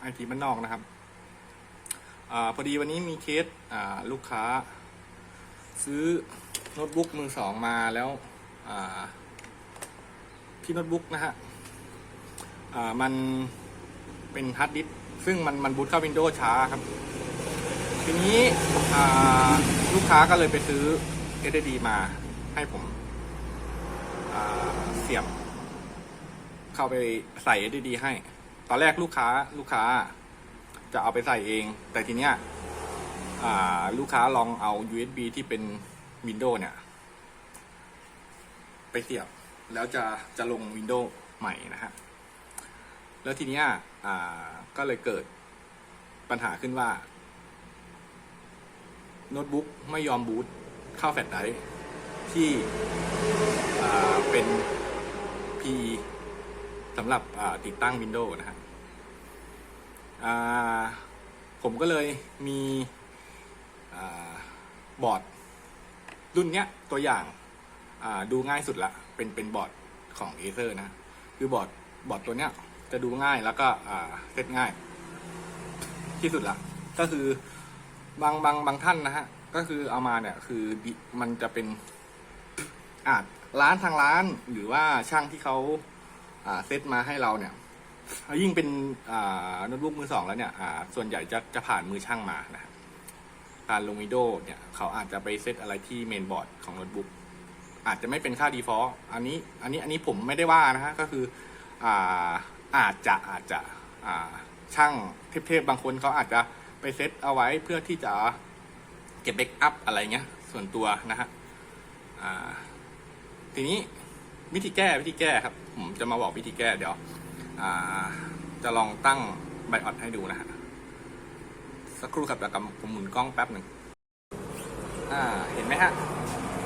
ไอทีบ้านนอกนะครับอพอดีวันนี้มีเคสลูกค้า ซื้อโน้ตบุ๊กมือสองมาแล้วที่โน้ตบุ๊กนะฮะมันเป็นฮาร์ดดิสก์ซึ่งมันมันบูตเข้าวินโดว์ช้าครับ ทีนี้ลูกค้าก็เลยไปซื้อ SSD มาให้ผมเสียบเข้าไปใส่ SSD ให้ ตอนแรกลูกค้าลูกค้าจะเอาไปใส่เอง แต่ทีเนี้ยลูกค้าลองเอา USB ที่เป็น Windows เนี่ย ไปเสียบ แล้วจะจะลง Windows ใหม่นะฮะ แล้วทีเนี้ยก็เลยเกิดปัญหาขึ้นว่า โน้ตบุ๊กไม่ยอมบูตเข้าแฟลชไดร์ที่เป็น PE สำหรับติดตั้ง Windows นะฮะ ผมก็เลยมีอบอร์ดรุ่นเนี้ยตัวอย่างดูง่ายสุดละ เป็นเป็นบอร์ดของ Acer นะ คือบอร์ดบอร์ดตัวเนี้ยจะดูง่ายแล้วก็เซตง่าย ที่สุดละ ก็คือบางบางบางท่านนะฮะ ก็คือเอามาเนี่ยคือมันจะเป็นอาจร้านทางร้านหรือว่าช่างที่เขาเซตมาให้เราเนี่ย ยิ่งเป็นโน้ตบุ๊กมือสองแล้วเนี่ยส่วนใหญ่จะจะผ่านมือช่างมานะครับการลงวิดีโอเนี่ยเขาอาจจะไปเซตอะไรที่เมนบอร์ดของโน้ตบุ๊กอาจจะไม่เป็นค่า default อันนี้อันนี้อันนี้ผมไม่ได้ว่านะฮะก็คืออ่าอาจจะอาจจะอ่าช่างเทพๆบางคนเขาอาจจะไปเซตเอาไว้เพื่อที่จะเก็บเบคอัพอะไรเงี้ยส่วนตัวนะฮะอ่าทีนี้วิธีแก้วิธีแก้ครับ ผมจะมาบอกวิธีแก้เดี๋ยว จะลองตั้งไบออดให้ดูนะฮะ สักครู่ครับเดี๋ยวผมหมุนกล้องแป๊บหนึ่งอ่า เห็นไหมฮะ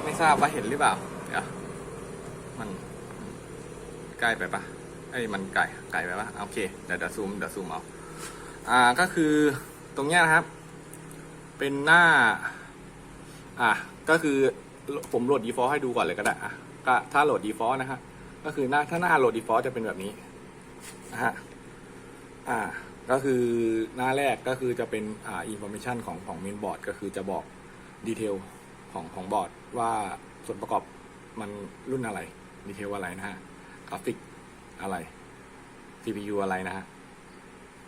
ไม่ทราบว่าเห็นหรือเปล่า เดี๋ยว มันใกล้ไปปะไอ้ยมันไกลไกลไปปะโอเค เดี๋ยวเดี๋ยวซูม เดี๋ยวซูมเอา อ่า ก็คือตรงเนี้ยนะครับ เป็นหน้า อะก็คือผมโหลด default ให้ดูก่อนเลยก็ได้อะก็ถ้าโหลด default นะฮะ ก็คือหน้าถ้าหน้าโหลด default จะเป็นแบบนี้ นะฮะอ่าก็คือหน้าแรกก็คือจะเป็นอ่า information ของของ main board ก็คือจะบอกดีเทลของของบอร์ดว่าส่วนประกอบมันรุ่นอะไรดีเทลอะไรนะฮะกราฟิกอะไร CPU อะไรนะฮะ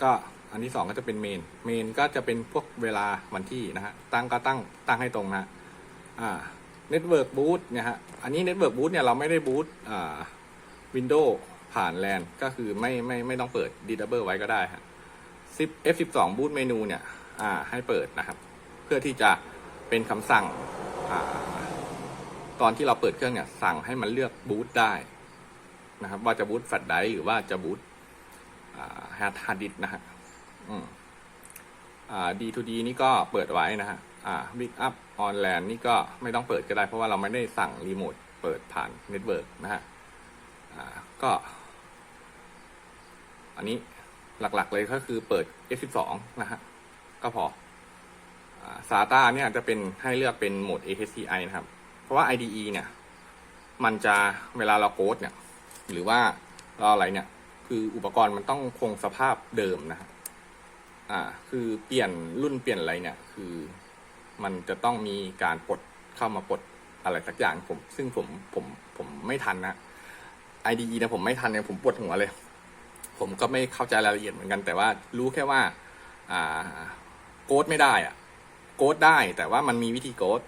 ก็อันที่สองก็จะเป็นเมนเมนก็จะเป็นพวกเวลาวันที่นะฮะตั้งก็ตั้งตั้งให้ตรงนะอ่าเน็ตเวิร์กบูตเนี่ยฮะอันนี้เน็ตเวิร์กบูตเนี่ยเราไม่ได้บูตอ่าวินโดว์ ผ่านแลนก็คือไม่ไม่ไม่ต้องเปิดดีดับเบิลไว้ก็ได้ฮะ10 F12 บูตเมนูเนี่ยอ่าให้เปิดนะครับ เพื่อที่จะเป็นคำสั่งอ่าตอนที่เราเปิดเครื่องเนี่ยสั่งให้มันเลือกบูตได้นะครับ ว่าจะบูตแฟลชไดรฟ์หรือว่าจะบูตฮาร์ดฮาร์ดดิสนะฮะอืมอ่า D2D นี่ก็เปิดไว้นะฮะอ่า Big Up On LAN นี่ก็ไม่ต้องเปิดก็ได้เพราะว่าเราไม่ได้สั่งรีโมทเปิดผ่านเน็ตเวิร์กนะฮะ อ่าก็ อันนี้หลักๆเลยก็คือเปิด F12 นะฮะ ก็พออ่า SATA เนี่ยจะเป็นให้เลือกเป็นโหมด AHCI นะครับ เพราะว่า IDE เนี่ย มันจะเวลาเราโค้ดเนี่ย หรือว่าเราอะไรเนี่ย คืออุปกรณ์มันต้องคงสภาพเดิมนะฮะอ่า คือเปลี่ยนรุ่นเปลี่ยนอะไรเนี่ย คือมันจะต้องมีการปลดเข้ามาปลดอะไรสักอย่างผม ซึ่งผมผมผมไม่ทันนะ IDE นะผมไม่ทันเนี่ยผมปวดหัวเลย ผมก็ไม่เข้าใจรายละเอียดเหมือนกัน แต่ว่ารู้แค่ว่าอ่าโกดไม่ได้อะโกดได้แต่ว่ามันมีวิธีโกด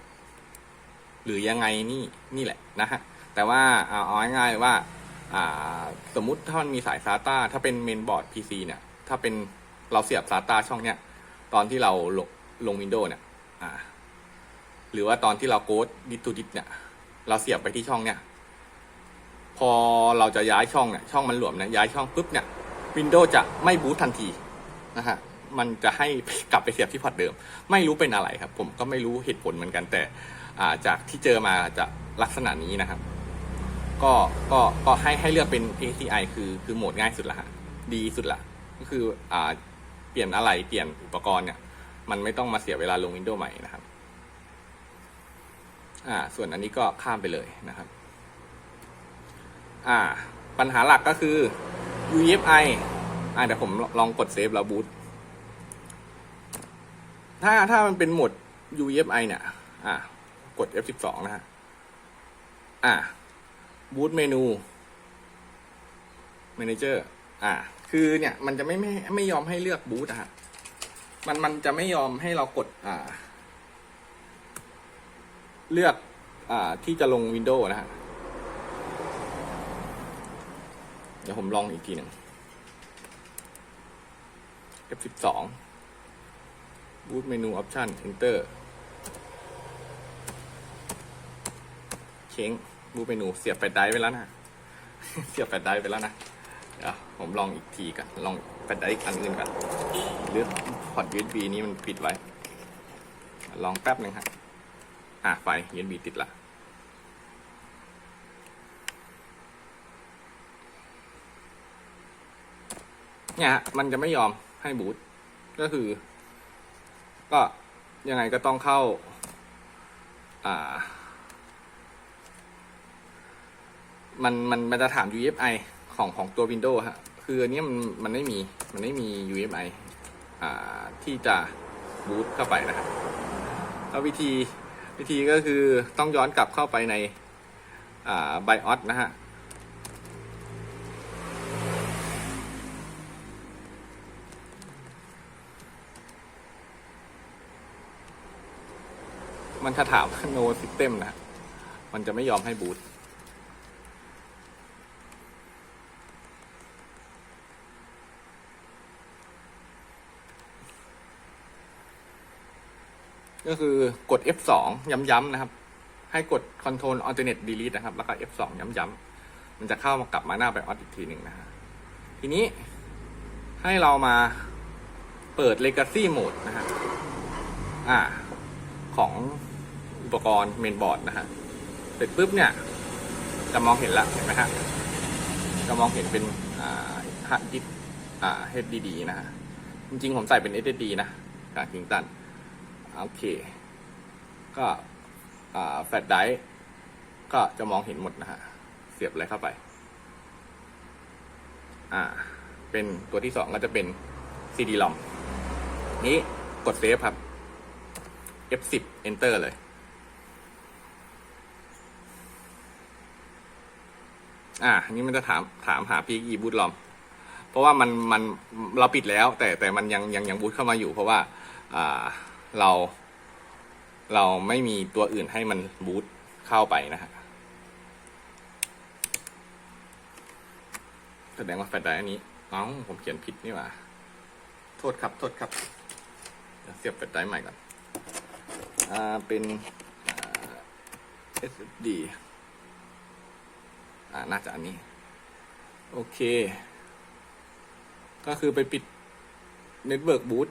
หรือยังไงนี่นี่แหละนะฮะแต่ว่าเอาง่ายๆว่าอ่าสมมุติถ้ามันมีสาย SATA ถ้าเป็นเมนบอร์ด PC เนี่ยถ้าเป็นเราเสียบ SATA ช่องเนี้ยตอนที่เราลงลงวินโดว์เนี่ยหรือว่าตอนที่เราโกดดิทูดิสเนี่ยเราเสียบไปที่ช่องเนี่ย พอเราจะย้ายช่องเนี่ยช่องมันหลวมเนี่ยย้ายช่องปุ๊บเนี่ยวินโดว์จะไม่บูตทันทีนะฮะมันจะให้กลับไปเสียบที่พอร์ตเดิม ไม่รู้เป็นอะไรครับ ผมก็ไม่รู้เหตุผลเหมือนกันแต่อ่าจากที่เจอมาจะลักษณะนี้นะครับ ก็ก็ก็ให้ให้เลือกเป็น ACI คือคือโหมดง่ายสุดละฮะดีสุดละก็คืออ่าเปลี่ยนอะไรเปลี่ยนอุปกรณ์เนี่ย มันไม่ต้องมาเสียเวลาลงวินโดว์ใหม่นะครับ อ่า ส่วนอันนี้ก็ข้ามไปเลยนะครับ อ่า ปัญหาหลักก็คือ UEFI อะเดี๋ยวผมลองกดเซฟแล้วบูตถ้าถ้ามันเป็นโหมด UEFI เนี่ย อะกด F12 นะฮะ อะบูตเมนู Manager อะคือเนี่ย มันจะไม่ไม่ไม่ยอมให้เลือกบูตอะฮะ มันมันจะไม่ยอมให้เรากด อ่า เลือก อ่า ที่จะลง Windows นะฮะ เดี๋ยวผมลองอีกทีหนึ่ง F12 Boot Menu Option Enter เช้ง Boot Menu เสียบแฟลชไดรฟ์ไปแล้วนะ เสียบแฟลชไดรฟ์ไปแล้วนะ เดี๋ยวผมลองอีกทีกัน ลองแฟลชไดรฟ์อันอื่นกันหรือพอร์ต USB นี้มันปิดไว้ ลองแป๊บหนึ่งฮะอะไฟ USB ติดละ เนี่ยฮะมันจะไม่ยอมให้บูตก็คือ ก็ยังไงก็ต้องเข้า อ่า มันมันมันจะถาม UEFI ของของตัว Windows ฮะ คืออันนี้มันมันไม่มีมันไม่มี UEFI อ่าที่จะบูตเข้าไปนะครับแล้ววิธีวิธีก็คือต้องย้อนกลับเข้าไปใน อ่า BIOS นะฮะ มันจะถาม no system นะ มันจะไม่ยอมให้บูตก็คือกด F2 ย้ำๆนะครับ ให้กด Control Alternate Delete นะครับ แล้วก็ F2 ย้ำๆมันจะเข้ามากลับมาหน้า BIOS อีกทีหนึ่งนะฮะทีนี้ให้เรามาเปิด Legacy Mode นะฮะอ่าของ อุปกรณ์เมนบอร์ดนะฮะเสร็จปุ๊บเนี่ยจะมองเห็นละเห็นไหมฮะจะมองเห็นเป็นฮาร์ดดิสอ่า HDD นะฮะจริงๆ ผมใส่เป็น SSD นะการคิงตันโอเค ก็แฟลชไดรฟ์ก็จะมองเห็นหมดนะฮะ เสียบอะไรเข้าไป อ่า เป็นตัวที่สองก็จะเป็น CD ROM นี้กดเซฟครับ F10 Enter เลย อ่านนี้มันจะถามถามหา PXE boot ROM เพราะว่ามันมันเราปิดแล้ว แต่แต่มันยังยังยังบูตเข้ามาอยู่ เพราะว่าอ่าเรา เราไม่มีตัวอื่นให้มันบูตเข้าไปนะฮะแสดงว่าแฟลชไดรฟ์อันนี้เอ้าผมเขียนผิดนี่หว่า โทษครับ โทษครับเสียบแฟลชไดรฟ์ใหม่ก่อน อ่า เป็นอ่า SSD อ่าน่าจะอันนี้ โอเค ก็คือไปปิด Network Boot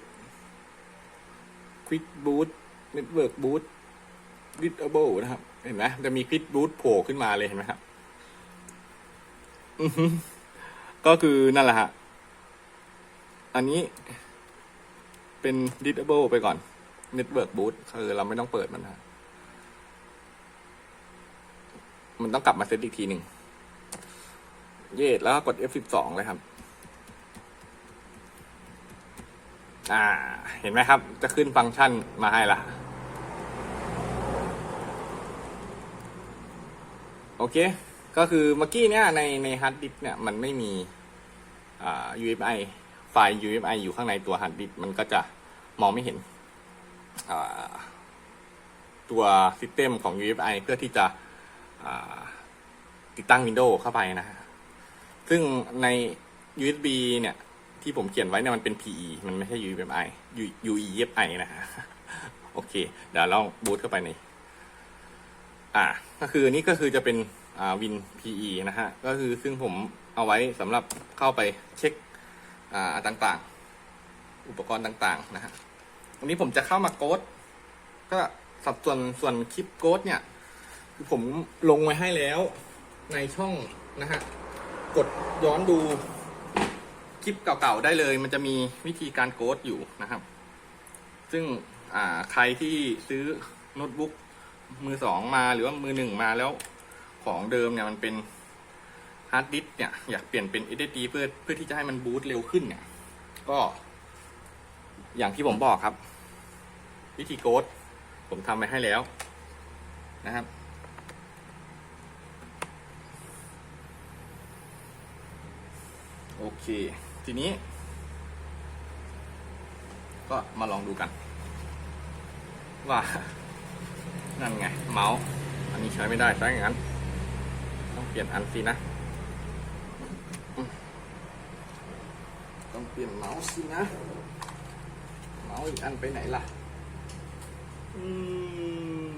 Quick Boot Network Boot Disable นะครับ เห็นไหมจะมี Quick Boot โผล่ขึ้นมาเลยเห็นไหมครับอือฮึก็คือนั่นแหละฮะ อันนี้เป็น disable ไปก่อน network boot คือเราไม่ต้องเปิดมันนะมันต้องกลับมาเซตอีกทีหนึ่ง เยดแล้วก็กด F12 เลยครับ อ่า เห็นไหมครับ จะขึ้นฟังก์ชันมาให้ละโอเค ก็คือเมื่อกี้เนี่ยในในฮาร์ดดิสเนี่ยมันไม่มีอ่า ufi ไฟล์ ufi อยู่ข้างในตัวฮาร์ดดิสมันก็จะมองไม่เห็นอ่าตัวซิสเต็มของ ufi เพื่อที่จะอ่าติดตั้ง Windows เข้าไปนะฮะ ซึ่งใน USB เนี่ย ที่ผมเขียนไว้เนี่ยมันเป็น PE มันไม่ใช่ UEFI UEFI นะฮะโอเค เดี๋ยวลองบูตเข้าไปในอ่า ก็คือนี้ก็คือจะเป็นอ่าวิน PE นะฮะ ก็คือซึ่งผมเอาไว้สำหรับเข้าไปเช็คอ่าต่างๆ อุปกรณ์ต่างๆ นะฮะวันนี้ผมจะเข้ามาโกดก็สัดส่วนส่วนคลิปโกดเนี่ย คือผมลงไว้ให้แล้วในช่องนะฮะ กดย้อนดูคลิปเก่าๆได้เลย มันจะมีวิธีการโกดอยู่นะครับ ซึ่งใครที่ซื้อโน้ตบุ๊กมือสองมาหรือว่ามือหนึ่งมาแล้วของเดิมเนี่ยมันเป็นฮาร์ดดิสก์เนี่ยอยากเปลี่ยนเป็น SSD เพื่อเพื่อที่จะให้มันบูตเร็วขึ้นเนี่ย ก็ อย่างที่ผมบอกครับ วิธีโกดผมทำไปให้แล้วนะครับ โอ เค ทีนี้ ก็มาลองดูกัน ว่า นั่นไง เมาส์ อันนี้ใช้ไม่ได้ใช้อย่างนั้น ต้องเปลี่ยนอันสินะ ต้องเปลี่ยนเมาส์สินะ เมาส์อีกอันไปไหนล่ะ อืม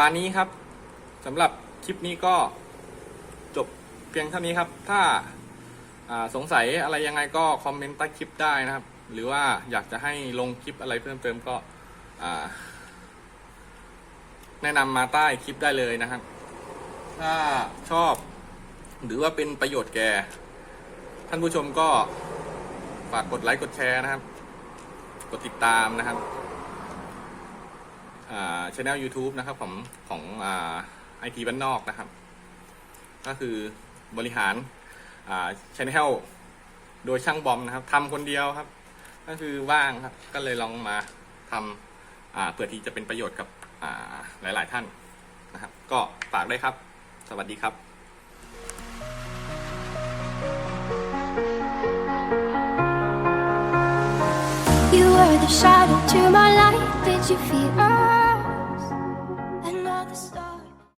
มาณนี้ครับสำหรับคลิปนี้ก็จบเพียงเท่านี้ครับ ถ้าสงสัยอะไรยังไงก็คอมเมนต์ใต้คลิปได้นะครับ หรือว่าอยากจะให้ลงคลิปอะไรเพิ่มเติมก็แนะนำมาใต้คลิปได้เลยนะครับ ถ้าชอบ หรือว่าเป็นประโยชน์แก่ ท่านผู้ชมก็ฝากกดไลค์กดแชร์นะครับ กดติดตามนะครับ อ่าช anel YouTube นะครับของของไอทีบ้านนอกนะครับ ก็คือบริหารอ่าช anel โดยช่างบอมนะครับทำคนเดียวครับ ก็คือว่างครับ ก็เลยลองมาทำอ่าเพื่อที่จะเป็นประโยชน์กับอ่าหลาย ๆ ท่านนะครับ ก็ฝากได้วยครับ สวัสดีครับ You were the shadow to my light. Did you feel